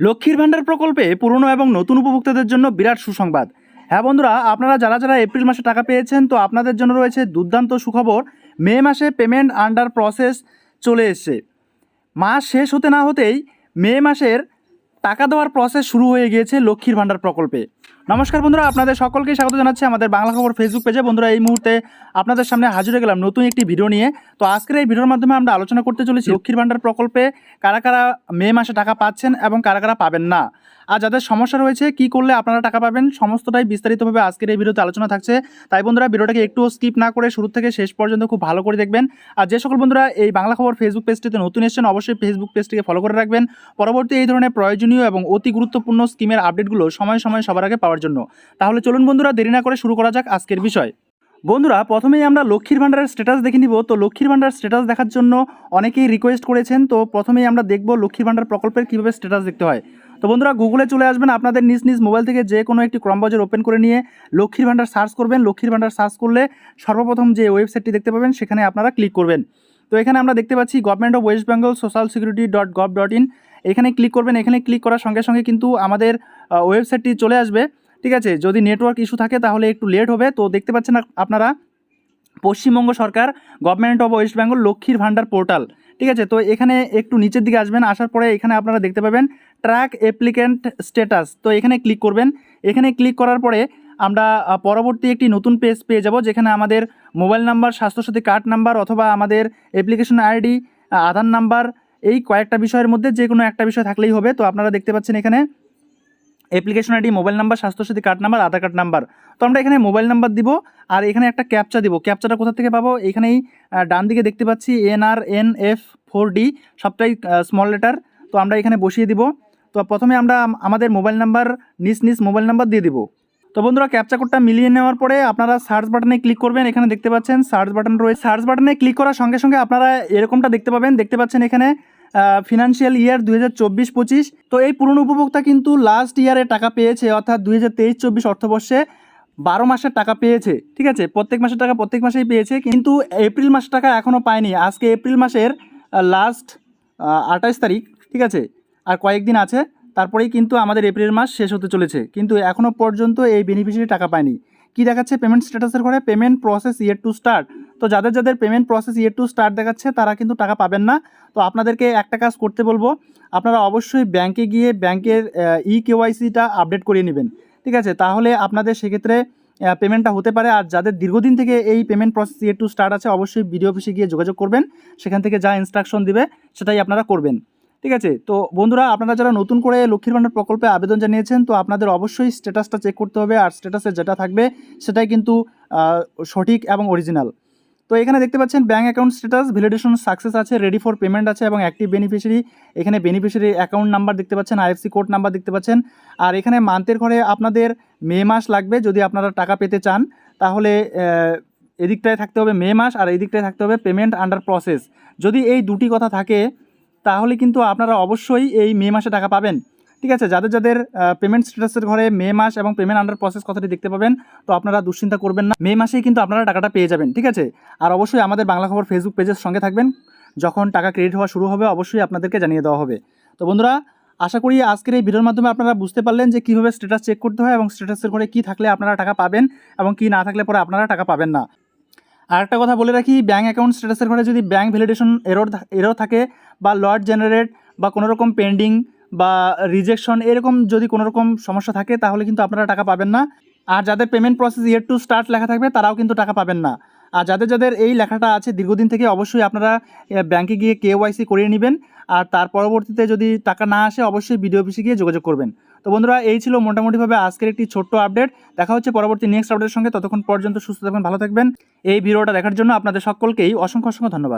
লক্ষ্মীর ভাণ্ডার প্রকল্পে পুরনো এবং নতুন উপভোক্তাদের জন্য বিরাট সুসংবাদ। হ্যাঁ বন্ধুরা, আপনারা যারা যারা এপ্রিল মাসে টাকা পেয়েছেন, তো আপনাদের জন্য রয়েছে দুর্দান্ত সুখবর। মে মাসে পেমেন্ট আন্ডার প্রসেস চলে এসছে। মাস শেষ হতে না হতেই মে মাসের টাকা দেওয়ার প্রসেস শুরু হয়ে গিয়েছে লক্ষ্মীর ভাণ্ডার প্রকল্পে। নমস্কার বন্ধুরা, আপনাদের সকলকে স্বাগত জানাচ্ছি আমাদের বাংলা খবর ফেসবুক পেজে বন্ধুরা, এই মুহূর্তে আপনাদের সামনে হাজির হয়ে গেলাম নতুন একটি ভিডিও নিয়ে। তো আজকের এই ভিডিওর মাধ্যমে আমরা আলোচনা করতে চলেছি লক্ষ্মীর ভাণ্ডার প্রকল্পে কারা কারা মে মাসে টাকা পাচ্ছেন এবং কারা কারা পাবেন না। আর যাদের সমস্যা রয়েছে, কি করলে আপনারা টাকা পাবেন, সমস্তটাই বিস্তারিতভাবে আজকের এই ভিডিওতে আলোচনা থাকছে। তাই বন্ধুরা ভিডিওটাকে একটুও স্কিপ না করে শুরু থেকে শেষ পর্যন্ত খুব ভালো করে দেখবেন। আর যে সকল বন্ধুরা এই বাংলা খবর ফেসবুক পেজটিতে নতুন এসেছেন, অবশ্যই ফেসবুক পেজটিকে ফলো করে রাখবেন। পরবর্তী এই ধরনের প্রয়োজনীয় এবং অতি গুরুত্বপূর্ণ স্কিমের আপডেটগুলো সময় সময় সবার আগে জন্য। তাহলে চলুন বন্ধুরা, দেরি না করে শুরু করা যাক আজকের বিষয়। বন্ধুরা, প্রথমেই আমরা লক্ষ্মীর ভাণ্ডারের স্ট্যাটাস দেখে নিব। তো লক্ষ্মীর ভাণ্ডার স্ট্যাটাস দেখার জন্য অনেকেই রিকোয়েস্ট করেছেন। তো প্রথমেই আমরা দেখব লক্ষ্মীর ভাণ্ডার প্রকল্পের কীভাবে স্ট্যাটাস দেখতে হয়। তো বন্ধুরা গুগলে চলে আসবেন। আপনাদের নিজ নিজ মোবাইল থেকে যে কোনো একটি ক্রম ওপেন করে নিয়ে লক্ষ্মীর ভাণ্ডার সার্চ করবেন। লক্ষ্মীর ভাণ্ডার সার্চ করলে সর্বপ্রথম যে ওয়েবসাইটটি দেখতে পাবেন, সেখানে আপনারা ক্লিক করবেন। তো এখানে আমরা দেখতে পাচ্ছি government of West Bengal social security dot gov dot in এখানে ক্লিক করবেন। এখানে ক্লিক করার সঙ্গে সঙ্গে কিন্তু আমাদের ওয়েবসাইটটি চলে আসবে। ঠিক আছে? যদি নেটওয়ার্ক ইস্যু থাকে তাহলে একটু লেট হবে। তো দেখতে পাচ্ছেন আপনারা, পশ্চিমবঙ্গ সরকার গভর্নমেন্ট অফ ওয়েস্ট বেঙ্গল লক্ষ্মীর ভাণ্ডার পোর্টাল ঠিক আছে? তো এখানে একটু নিচের দিকে আসবেন, আসার পরে এখানে আপনারা দেখতে পাবেন ট্র্যাক অ্যাপ্লিক্যান্ট স্ট্যাটাস তো এখানে ক্লিক করবেন। এখানে ক্লিক করার পরে আমরা পরবর্তী একটি নতুন পেজ পেয়ে যাব, যেখানে আমাদের mobile number Swasthyasathi card number অথবা আমাদের অ্যাপ্লিকেশন আইডি আধার নাম্বার এই কয়েকটা বিষয়ের মধ্যে যে কোনো একটা বিষয় থাকলেই হবে। তো আপনারা দেখতে পাচ্ছেন এখানে application ID mobile number Swasthyasathi card number Aadhaar card number তো আমরা এখানে মোবাইল নাম্বার দিব, আর এখানে একটা ক্যাপচা দিব। ক্যাপচাটা কোথা থেকে পাবো? এখানেই ডান দিকে দেখতে পাচ্ছি N R N F four D সবটাই স্মল লেটার তো আমরা এখানে বসিয়ে দিব। তো প্রথমে আমরা আমাদের মোবাইল নাম্বার নিজ নিজ মোবাইল নাম্বার দিয়ে দিব। তো বন্ধুরা ক্যাপচা কোডটা মিলিয়ে নেওয়ার পরে আপনারা সার্চ বাটনে ক্লিক করবেন। এখানে দেখতে পাচ্ছেন সার্চ বাটন রয়েছে। সার্চ বাটনে ক্লিক করার সঙ্গে সঙ্গে আপনারা এরকমটা দেখতে পাবেন। দেখতে পাচ্ছেন এখানে ফিনান্সিয়াল ইয়ার দুই হাজার চব্বিশ পঁচিশ। তো এই পুরনো উপভোক্তা কিন্তু লাস্ট ইয়ারে টাকা পেয়েছে, অর্থাৎ দুই হাজার তেইশ চব্বিশ অর্থবর্ষে বারো মাসের টাকা পেয়েছে, ঠিক আছে? প্রত্যেক মাসের টাকা প্রত্যেক মাসেই পেয়েছে, কিন্তু এপ্রিল মাসের টাকা এখনও পায়নি। আজকে এপ্রিল মাসের লাস্ট আঠাশ তারিখ, ঠিক আছে? আর কয়েকদিন আছে, তারপরেই কিন্তু আমাদের এপ্রিল মাস শেষ হতে চলেছে, কিন্তু এখনও পর্যন্ত এই বেনিফিশিয়ারি টাকা পায়নি। কি দেখাচ্ছে পেমেন্ট স্ট্যাটাসের ঘরে? Payment process yet to start তো যাদের যাদের payment process yet to start দেখাচ্ছে, তারা কিন্তু টাকা পাবেন না। তো আপনাদেরকে একটা কাজ করতে বলব, আপনারা অবশ্যই ব্যাংকে গিয়ে ব্যাংকের ই কেওয়াইসিটা আপডেট করিয়ে নেবেন। ঠিক আছে? তাহলে আপনাদের সেক্ষেত্রে পেমেন্টটা হতে পারে। আর যাদের দীর্ঘদিন থেকে এই payment process yet to start আছে, অবশ্যই বিডিও অফিসে গিয়ে যোগাযোগ করবেন। সেখান থেকে যা ইনস্ট্রাকশন দিবে, সেটাই আপনারা করবেন। ঠিক আছে? তো বন্ধুরা, আপনারা যারা নতুন করে লক্ষ্মীর ভাণ্ডার প্রকল্পে আবেদন জানিয়েছেন, তো আপনাদের অবশ্যই স্ট্যাটাসটা চেক করতে হবে। আর স্ট্যাটাসে যেটা থাকবে, সেটাই কিন্তু সঠিক এবং অরিজিনাল তো এখানে দেখতে পাচ্ছেন bank account status validation success আছে রেডি ফর পেমেন্ট আছে এবং অ্যাক্টিভ বেনিফিশিয়ারি এখানে বেনিফিশিয়ারি অ্যাকাউন্ট নাম্বার দেখতে পাচ্ছেন আইএফসি কোড নাম্বার দেখতে পাচ্ছেন। আর এখানে মান্থের ঘরে আপনাদের মে মাস লাগবে, যদি আপনারা টাকা পেতে চান, তাহলে এদিকটায় থাকতে হবে মে মাস, আর এদিকটায় থাকতে হবে পেমেন্ট আন্ডার প্রসেস যদি এই দুটি কথা থাকে, তাহলে কিন্তু আপনারা অবশ্যই এই মে মাসে টাকা পাবেন। ঠিক আছে, যাদের যাদের পেমেন্ট স্ট্যাটাসের ঘরে মে মাস এবং পেমেন্ট আন্ডার প্রসেস কথাটি দেখতে পাবেন, তো আপনারা দুশ্চিন্তা করবেন না। মে মাসেই কিন্তু আপনারা টাকাটা পেয়ে যাবেন, ঠিক আছে? আর অবশ্যই আমাদের বাংলা খবর ফেসবুক পেজের সঙ্গে থাকবেন। যখন টাকা ক্রেডিট হওয়া শুরু হবে, অবশ্যই আপনাদেরকে জানিয়ে দেওয়া হবে। তো বন্ধুরা, আশা করি আজকের এই ভিডিওর মাধ্যমে আপনারা বুঝতে পারলেন যে কীভাবে স্ট্যাটাস চেক করতে হয় এবং স্ট্যাটাসের ঘরে কী থাকলে আপনারা টাকা পাবেন এবং কী না থাকলে পরে আপনারা টাকা পাবেন না। আর একটা কথা বলে রাখি ব্যাঙ্ক অ্যাকাউন্ট স্ট্যাটাসের ঘরে যদি ব্যাঙ্ক ভ্যালিডেশন এরর এরর থাকে বা লট জেনারেট বা কোনো রকম পেন্ডিং বা রিজেকশন এরকম যদি কোনো রকম সমস্যা থাকে, তাহলে কিন্তু আপনারা টাকা পাবেন না। আর যাদের payment process yet to start লেখা থাকবে, তারাও কিন্তু টাকা পাবেন না। আর যাদের যাদের এই লেখাটা আছে, দীর্ঘদিন থেকে অবশ্যই আপনারা ব্যাংকে গিয়ে কেওয়াইসি করিয়ে নেবেন। আর তার পরবর্তীতে যদি টাকা না আসে, অবশ্যই বিডিও অফিসে গিয়ে যোগাযোগ করবেন। তো বন্ধুরা, এই ছিল মোটামুটিভাবে আজকের একটি ছোট্ট আপডেট দেখা হচ্ছে পরবর্তী নেক্সট আপডেটের সঙ্গে। ততক্ষণ পর্যন্ত সুস্থ থাকবেন ভালো থাকবেন। এই ভিডিওটা দেখার জন্য আপনাদের সকলকেই অসংখ্য অসংখ্য ধন্যবাদ।